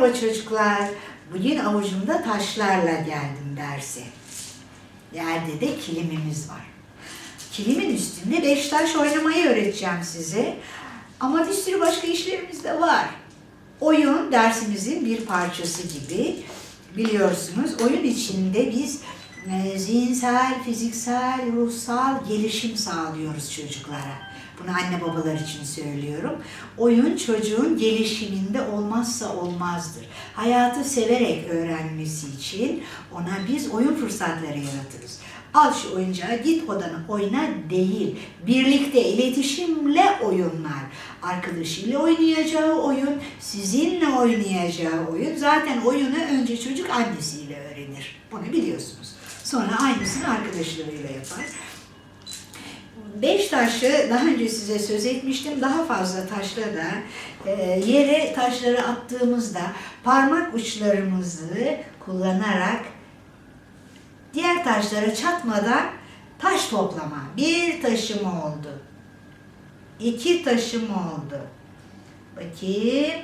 Merhaba çocuklar. Bugün avucumda taşlarla geldim derse. Yerde de kilimimiz var. Kilimin üstünde beş taş oynamayı öğreteceğim size. Ama bir sürü başka işlerimiz de var. Oyun dersimizin bir parçası gibi. Biliyorsunuz oyun içinde biz e, zihinsel, fiziksel, ruhsal gelişim sağlıyoruz çocuklara. Bunu anne babalar için söylüyorum. Oyun çocuğun gelişiminde olmazsa olmazdır. Hayatı severek öğrenmesi için ona biz oyun fırsatları yaratırız. Al şu oyuncağı git odana oyna değil. Birlikte iletişimle oyunlar. Arkadaşıyla oynayacağı oyun, sizinle oynayacağı oyun. Zaten oyunu önce çocuk annesiyle öğrenir. Bunu biliyorsunuz. Sonra aynısını arkadaşlarıyla yapar. Beş taşı daha önce size söz etmiştim. Daha fazla taşla da e, yere taşları attığımızda parmak uçlarımızı kullanarak diğer taşlara çatmadan taş toplama. Bir taşım oldu. İki taşım oldu. Bakayım.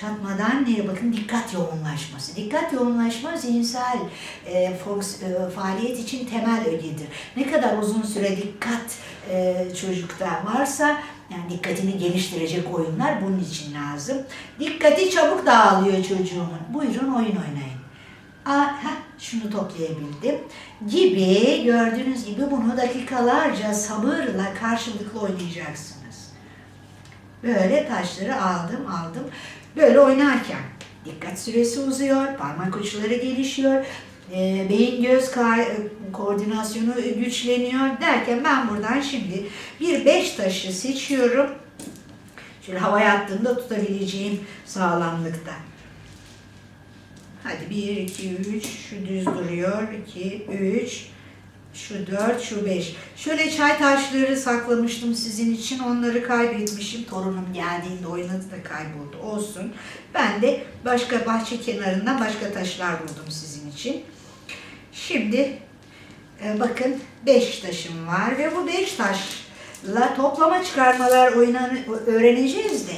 Çatmadan nereye bakın dikkat yoğunlaşması. Dikkat yoğunlaşma zihinsel e, fonks- e, faaliyet için temel ögedir. Ne kadar uzun süre dikkat e, çocukta varsa yani dikkatini geliştirecek oyunlar bunun için lazım. Dikkati çabuk dağılıyor çocuğumun. Buyurun oyun oynayın. Aa, heh, şunu toplayabildim. Gibi gördüğünüz gibi bunu dakikalarca sabırla karşılıklı oynayacaksınız. Böyle taşları aldım aldım. Böyle oynarken dikkat süresi uzuyor, parmak uçları gelişiyor, e, beyin göz ka- koordinasyonu güçleniyor derken ben buradan şimdi bir beş taşı seçiyorum. Şöyle havaya attığımda tutabileceğim sağlamlıkta. Hadi 1, 2, 3, şu düz duruyor. 2, 3, şu 4, şu 5. Şöyle çay taşları saklamıştım sizin için. Onları kaybetmişim. Torunum geldiğinde oynadı da kayboldu. Olsun. Ben de başka bahçe kenarından başka taşlar buldum sizin için. Şimdi e, bakın 5 taşım var ve bu 5 taşla toplama çıkarmalar oynan öğreneceğiz de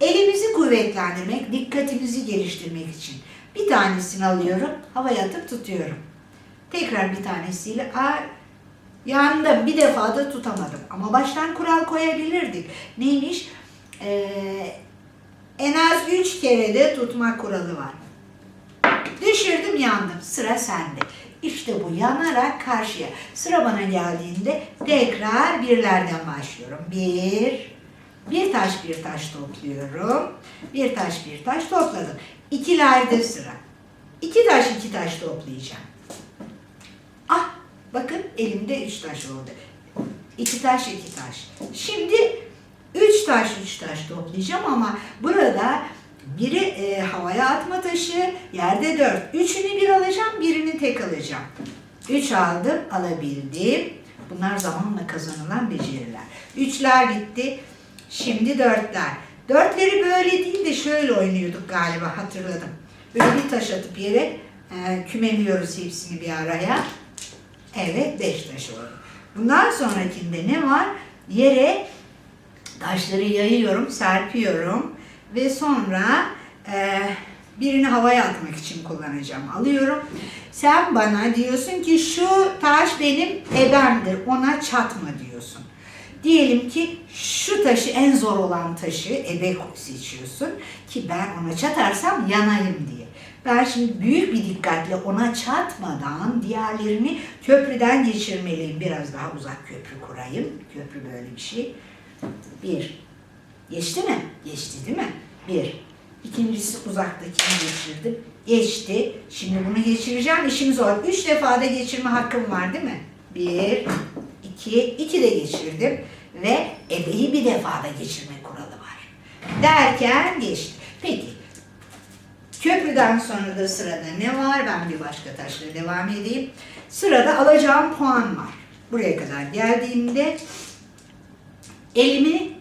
elimizi kuvvetlendirmek, dikkatimizi geliştirmek için. Bir tanesini alıyorum, havaya atıp tutuyorum. Tekrar bir tanesiyle aa, yandım bir defa da tutamadım. Ama baştan kural koyabilirdik. Neymiş? Ee, en az üç kere de tutma kuralı var. Düşürdüm yandım. Sıra sende. İşte bu yanarak karşıya. Sıra bana geldiğinde tekrar birlerden başlıyorum. Bir, bir taş bir taş topluyorum. Bir taş bir taş topladım. İkilerde sıra. İki taş iki taş toplayacağım. Bakın elimde üç taş oldu. İki taş iki taş. Şimdi üç taş üç taş toplayacağım ama burada biri e, havaya atma taşı, yerde dört. Üçünü bir alacağım, birini tek alacağım. Üç aldım, alabildim. Bunlar zamanla kazanılan beceriler. Üçler bitti. Şimdi dörtler. Dörtleri böyle değil de şöyle oynuyorduk galiba hatırladım. Böyle bir taş atıp yere e, kümeliyoruz hepsini bir araya. Evet beş taş oldu. Bundan sonrakinde ne var? Yere taşları yayıyorum, serpiyorum ve sonra e, birini havaya atmak için kullanacağım. Alıyorum. Sen bana diyorsun ki şu taş benim ebemdir, ona çatma diyorsun. Diyelim ki şu taşı en zor olan taşı ebe seçiyorsun ki ben ona çatarsam yanayım diye. Ben şimdi büyük bir dikkatle ona çatmadan diğerlerini köprüden geçirmeliyim. Biraz daha uzak köprü kurayım. Köprü böyle bir şey. Bir. Geçti mi? Geçti değil mi? Bir. İkincisi uzaktakini geçirdim. Geçti. Şimdi bunu geçireceğim. İşim zor. Üç defa da geçirme hakkım var değil mi? Bir, iki, iki de geçirdim. Ve ebeyi bir defa da geçirme kuralı var. Derken geçti. Peki. Köprüden sonra da sırada ne var? Ben bir başka taşla devam edeyim. Sırada alacağım puan var. Buraya kadar geldiğimde elimi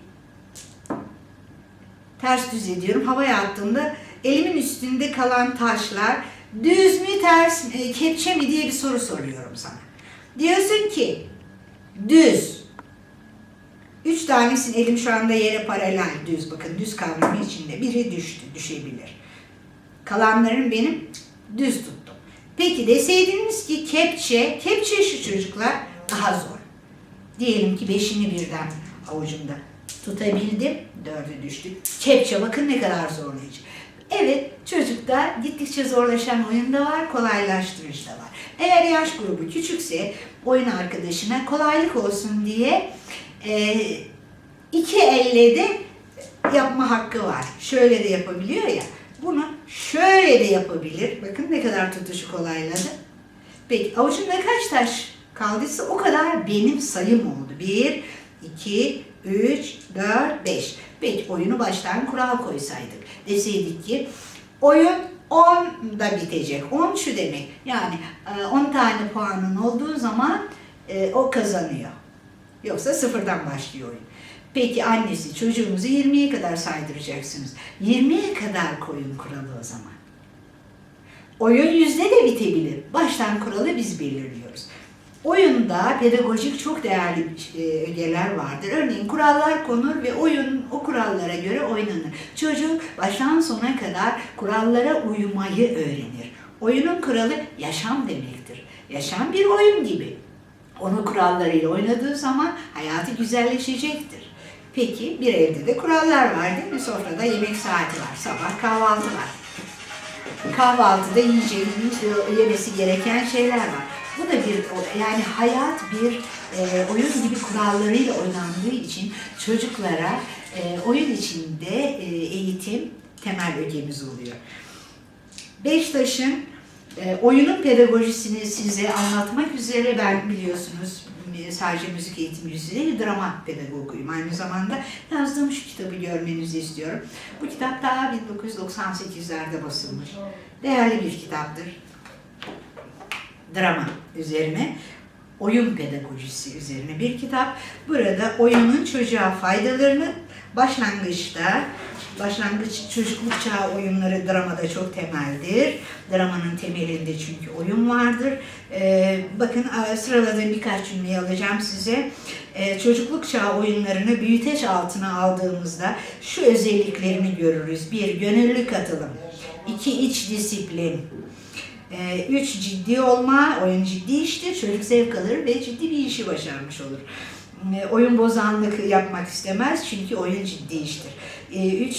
ters düz ediyorum. Havaya attığımda elimin üstünde kalan taşlar düz mü ters mi, kepçe mi diye bir soru soruyorum sana. Diyorsun ki düz. Üç tanesin elim şu anda yere paralel düz. Bakın düz kavramı içinde. Biri düştü, düşebilir. Kalanların benim düz tuttum. Peki deseydiniz ki kepçe, kepçe şu çocuklar daha zor. Diyelim ki beşini birden avucumda tutabildim. Dördü düştük. Kepçe bakın ne kadar zorlayıcı. Evet çocukta gittikçe zorlaşan oyun da var, kolaylaştırıcı da var. Eğer yaş grubu küçükse oyun arkadaşına kolaylık olsun diye e, iki elle de yapma hakkı var. Şöyle de yapabiliyor ya. Bunu şöyle de yapabilir. Bakın ne kadar tutuşu kolayladı. Peki avucumda kaç taş kaldıysa o kadar benim sayım oldu. 1, 2, 3, 4, 5. Peki oyunu baştan kural koysaydık. Deseydik ki oyun 10 da bitecek. 10 şu demek. Yani e, 10 tane puanın olduğu zaman e, o kazanıyor. Yoksa sıfırdan başlıyor oyun. Peki annesi çocuğumuzu 20'ye kadar saydıracaksınız. 20'ye kadar koyun kuralı o zaman. Oyun yüzde de bitebilir. Baştan kuralı biz belirliyoruz. Oyunda pedagojik çok değerli e, ögeler vardır. Örneğin kurallar konur ve oyun o kurallara göre oynanır. Çocuk baştan sona kadar kurallara uymayı öğrenir. Oyunun kuralı yaşam demektir. Yaşam bir oyun gibi. Onu kurallarıyla oynadığı zaman hayatı güzelleşecektir. Peki bir evde de kurallar var değil mi? Sofrada yemek saati var, sabah kahvaltı var. Kahvaltıda yiyeceğimiz, e, yemesi gereken şeyler var. Bu da bir, yani hayat bir e, oyun gibi kurallarıyla oynandığı için çocuklara e, oyun içinde e, eğitim temel ögemiz oluyor. Beştaş'ın e, oyunun pedagojisini size anlatmak üzere ben biliyorsunuz e, sadece müzik eğitimcisi değil, drama pedagoguyum. Aynı zamanda yazdığım şu kitabı görmenizi istiyorum. Bu kitap daha 1998'lerde basılmış. Değerli bir kitaptır. Drama üzerine, oyun pedagojisi üzerine bir kitap. Burada oyunun çocuğa faydalarını başlangıçta Başlangıç çocukluk çağı oyunları dramada çok temeldir. Dramanın temelinde çünkü oyun vardır. Ee, bakın sıraladığım birkaç cümleyi alacağım size. Ee, çocukluk çağı oyunlarını büyüteç altına aldığımızda şu özelliklerini görürüz. Bir, gönüllü katılım. İki, iç disiplin. Ee, üç, ciddi olma. Oyun ciddi iştir. Çocuk zevk alır ve ciddi bir işi başarmış olur. Ee, oyun bozanlık yapmak istemez çünkü oyun ciddi iştir. 3,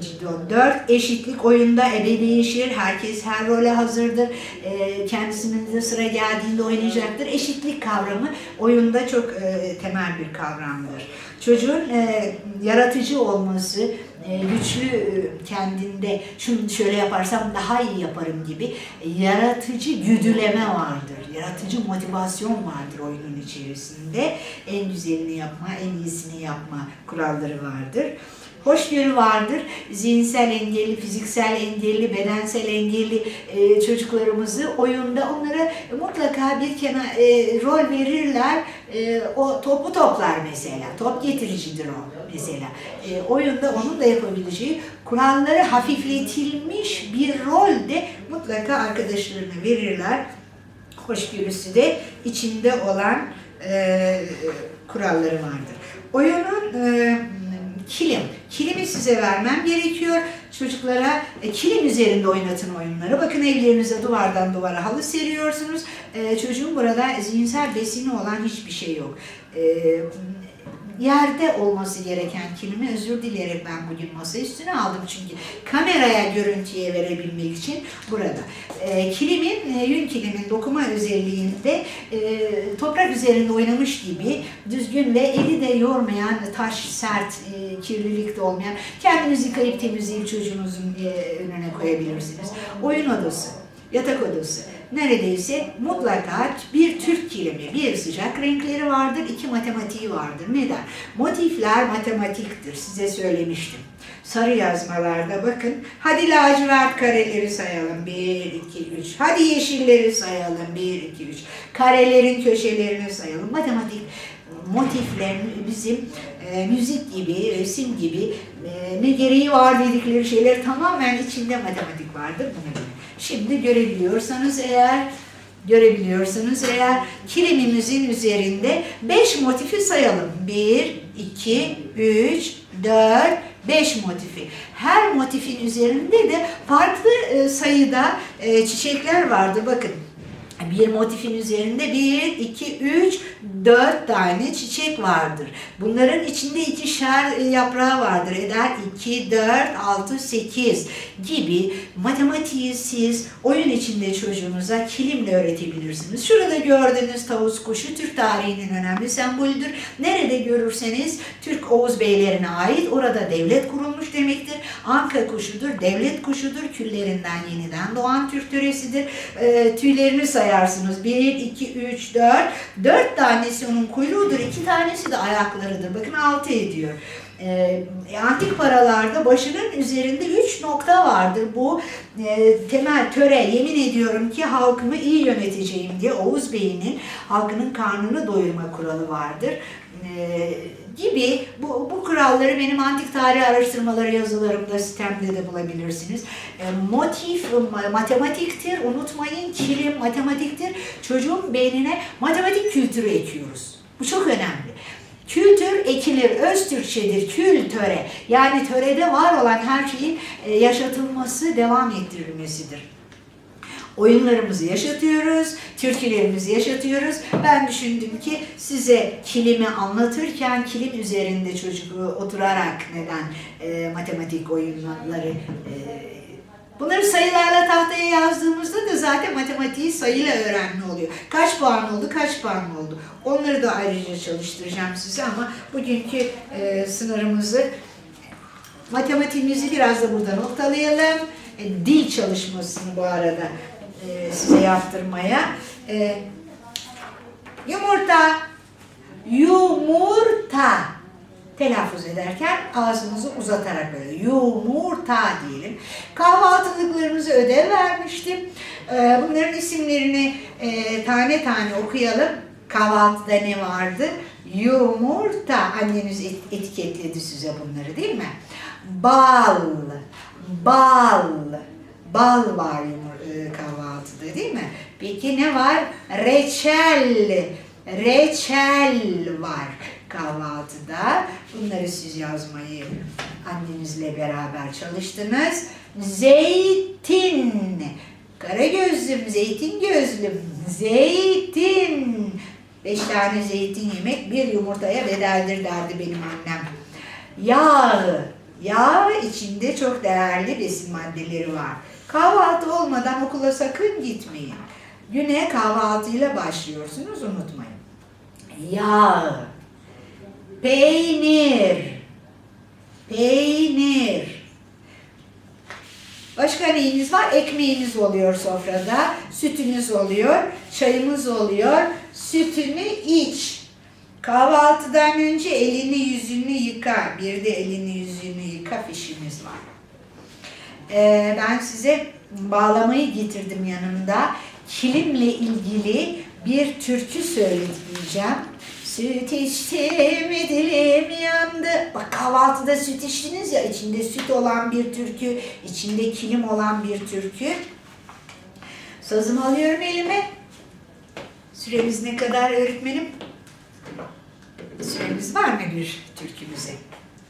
ciddi ol. 4 eşitlik oyunda ebe değişir. Herkes her role hazırdır. E, kendisinin de sıra geldiğinde oynayacaktır. Eşitlik kavramı oyunda çok e, temel bir kavramdır. Çocuğun e, yaratıcı olması, e, güçlü e, kendinde şunu şöyle yaparsam daha iyi yaparım gibi e, yaratıcı güdüleme vardır. Yaratıcı motivasyon vardır oyunun içerisinde. En güzelini yapma, en iyisini yapma kuralları vardır. Hoşgörü vardır. Zihinsel engelli, fiziksel engelli, bedensel engelli e, çocuklarımızı oyunda onlara mutlaka bir kenar e, rol verirler. E, o topu toplar mesela. Top getiricidir o mesela. E, oyunda onun da yapabileceği kuralları hafifletilmiş bir rol de mutlaka arkadaşlarına verirler. Hoşgörüsü de içinde olan e, kuralları vardır. Oyunun e, kilim. Kilimi size vermem gerekiyor. Çocuklara e, kilim üzerinde oynatın oyunları. Bakın evlerinize duvardan duvara halı seriyorsunuz. E, çocuğun burada zihinsel besini olan hiçbir şey yok. E, yerde olması gereken kilimi özür dileyerek ben bugün masa üstüne aldım çünkü kameraya görüntüye verebilmek için burada. E, kilimin, e, yün kilimin dokuma özelliğinde e, toprak üzerinde oynamış gibi düzgün ve eli de yormayan, taş, sert, e, kirlilik de olmayan, kendinizi yıkayıp temizleyip çocuğunuzun e, önüne koyabilirsiniz. Oyun odası, yatak odası, neredeyse mutlaka bir Türk kilimi, bir sıcak renkleri vardır, iki matematiği vardır. Neden? Motifler matematiktir, size söylemiştim. Sarı yazmalarda bakın, hadi lacivert kareleri sayalım, 1, 2, 3. Hadi yeşilleri sayalım, 1, 2, 3. Karelerin köşelerini sayalım. Matematik motiflerin bizim e, müzik gibi, resim gibi e, ne gereği var dedikleri şeyler tamamen içinde matematik vardır. Bunu bilin. Şimdi görebiliyorsanız eğer görebiliyorsunuz. Eğer kilimimizin üzerinde 5 motifi sayalım. 1, 2, 3, 4, 5 motifi. Her motifin üzerinde de farklı e, sayıda e, çiçekler vardı. Bakın bir motifin üzerinde 1, 2, 3, 4 tane çiçek vardır. Bunların içinde ikişer e, yaprağı vardır. Eder 2, 4, 6, 8 gibi matematiği siz oyun içinde çocuğunuza kilimle öğretebilirsiniz. Şurada gördüğünüz tavus kuşu Türk tarihinin önemli sembolüdür. Nerede görürseniz Türk Oğuz beylerine ait orada devlet kurulmuş demektir. Anka kuşudur, devlet kuşudur. Küllerinden yeniden doğan Türk töresidir. E, tüylerini sayarsınız. 1, 2, 3, 4. 4 tanesi onun kuyruğudur. 2 tanesi de ayaklarıdır. Bakın 6 ediyor. E, antik paralarda başının üzerinde 3 nokta vardır. Bu e, temel töre yemin ediyorum ki halkımı iyi yöneteceğim diye Oğuz Bey'inin halkının karnını doyurma kuralı vardır. E, gibi bu, bu kuralları benim antik tarih araştırmaları yazılarımda sitemde de bulabilirsiniz. E, motif ma- matematiktir. Unutmayın kilim matematiktir. Çocuğun beynine matematik kültürü ekiyoruz. Bu çok önemli. Kültür ekilir, öz Türkçedir, kül töre. Yani törede var olan her şeyin e, yaşatılması, devam ettirilmesidir. Oyunlarımızı yaşatıyoruz, türkülerimizi yaşatıyoruz. Ben düşündüm ki size kilimi anlatırken kilim üzerinde çocuk oturarak neden e, matematik oyunları e, Bunları sayılarla tahtaya yazdığımızda da zaten matematiği sayıyla öğrenme oluyor. Kaç puan oldu, kaç puan oldu. Onları da ayrıca çalıştıracağım size ama bugünkü e, sınırımızı matematiğimizi biraz da burada noktalayalım. E, dil çalışmasını bu arada size yaptırmaya. E, yumurta, yumurta telaffuz ederken ağzımızı uzatarak böyle yumurta diyelim. Kahvaltılıklarımızı ödev vermiştim. E, bunların isimlerini e, tane tane okuyalım. Kahvaltıda ne vardı? Yumurta. Anneniz et- etiketledi size bunları değil mi? Bal, bal, bal var yumur- e, kahvaltıda değil mi? Peki ne var? Reçel, reçel var kahvaltıda. Bunları siz yazmayı annenizle beraber çalıştınız. Zeytin, kara gözlüm, zeytin gözlüm, zeytin. Beş tane zeytin yemek bir yumurtaya bedeldir derdi benim annem. Yağ, yağ içinde çok değerli besin maddeleri var. Kahvaltı olmadan okula sakın gitmeyin. Güne kahvaltıyla başlıyorsunuz unutmayın. Yağ, peynir, peynir. Başka neyiniz var? Ekmeğiniz oluyor sofrada, sütünüz oluyor, çayımız oluyor. Sütünü iç. Kahvaltıdan önce elini yüzünü yıka. Bir de elini yüzünü yıka fişimiz var. Ee, ben size bağlamayı getirdim yanımda. Kilimle ilgili bir türkü söyleyeceğim. Süt içtim dilim yandı. Bak kahvaltıda süt içtiniz ya içinde süt olan bir türkü, içinde kilim olan bir türkü. Sazımı alıyorum elime. Süremiz ne kadar öğretmenim? Süremiz var mı bir türkümüze?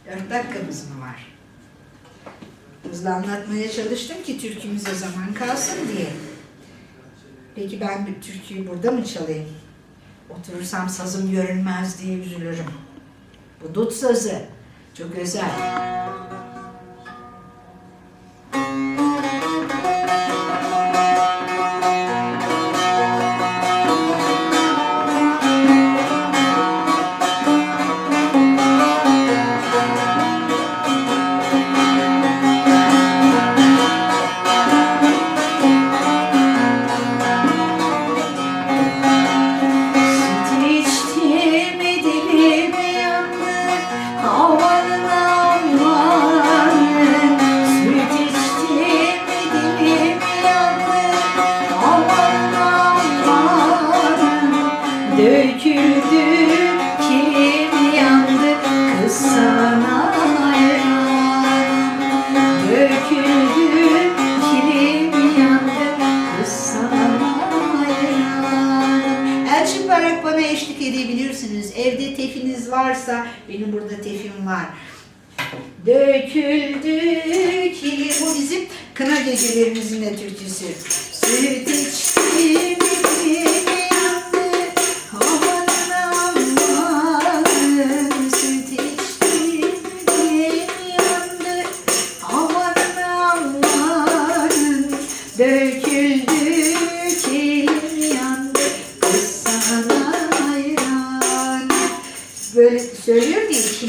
Dört dakikamız mı var? Hızlı anlatmaya çalıştım ki türkümüze zaman kalsın diye. Peki ben bir türküyü burada mı çalayım? Oturursam sazım görünmez diye üzülürüm. Bu dut sazı. Çok özel. Varsa, benim burada tefim var. Döküldü kilim. Bu bizim kına gecelerimizin de türküsü. Süt içtim yandı.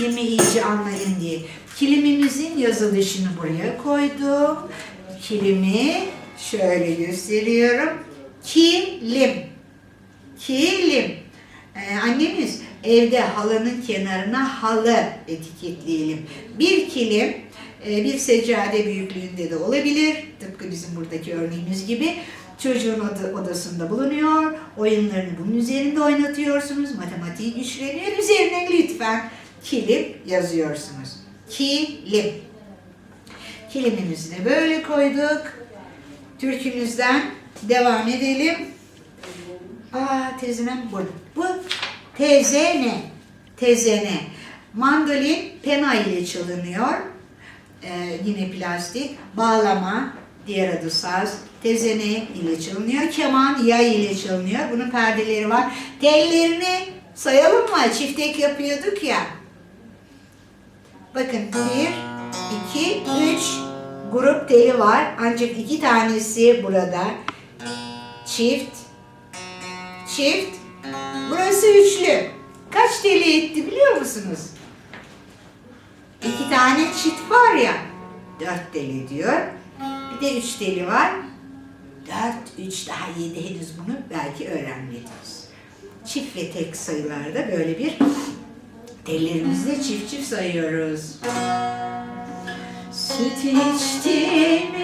Kilimi iyice anlayın diye. Kilimimizin yazılışını buraya koydum. Kilimi şöyle gösteriyorum. Kilim. Kilim. Ee, annemiz evde halının kenarına halı etiketleyelim. Bir kilim e, bir seccade büyüklüğünde de olabilir. Tıpkı bizim buradaki örneğimiz gibi. Çocuğun oda- odasında bulunuyor. Oyunlarını bunun üzerinde oynatıyorsunuz. Matematiği güçleniyor. Üzerine lütfen kilim yazıyorsunuz. Kilim. Kilimimizi de böyle koyduk. Türkümüzden devam edelim. Aa teyzem burada. Bu tezene. Tezene. Mandolin pena ile çalınıyor. Ee, yine plastik. Bağlama, diğer adı saz. Tezene ile çalınıyor. Keman yay ile çalınıyor. Bunun perdeleri var. Tellerini sayalım mı? Çiftek yapıyorduk ya. Bakın bir, iki, üç grup teli var. Ancak iki tanesi burada. Çift, çift. Burası üçlü. Kaç teli etti biliyor musunuz? İki tane çift var ya. Dört teli diyor. Bir de üç teli var. Dört, üç daha yedi henüz bunu belki öğrenmediniz. Çift ve tek sayılarda böyle bir tellerimizle çift çift sayıyoruz. Süt içtim